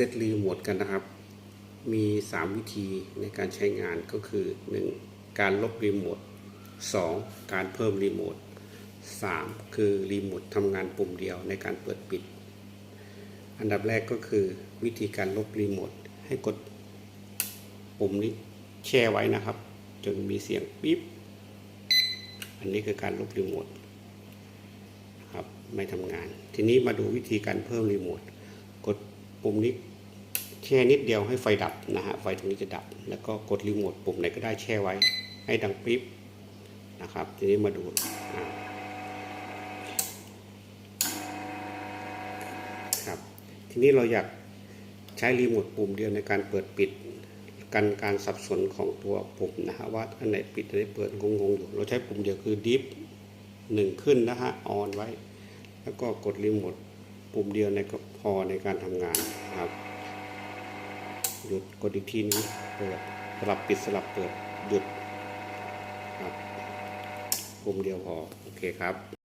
ซตรีโมทกันนะครับ มี 3 วิธีในการใช้งานก็คือ 1. การลบรีโมท 2. การเพิ่มรีโมท 3. คือรีโมททำงานปุ่มเดียวในการเปิดปิด อันดับแรกก็คือวิธีการลบรีโมท ให้กดปุ่มนี้แช่ไว้นะครับ จนมีเสียงปิ๊บ อันนี้คือการลบรีโมทครับไม่ทำงาน ทีนี้มาดูวิธีการเพิ่มรีโมท กดปุ่มนี้ ช่นิดเดียวให้ไฟดับนะฮะไฟตรงนี้จะดับ แล้วก็กดรีโมทปุ่มไหนก็ได้แช่ไว้ให้ดังปิ๊บนะครับ ทีนี้มาดูครับทีนี้เราอยากใช้รีโมทปุ่มเดียวในการเปิดปิดกันการสับสนของตัวปุ่มนะฮะว่าอันไหนปิดอันไหนเปิดงงๆอยู่ เราใช้ปุ่มเดียวคือดิฟหนึ่งขึ้นนะฮะออนไว้ แล้วก็กดรีโมทปุ่มเดียวในก็พอในการทำงานครับ หยุดกดอีกทีนึงเปิดสลับปิดสลับเปิดหยุดครับปุ่มเดียวพอโอเคครับ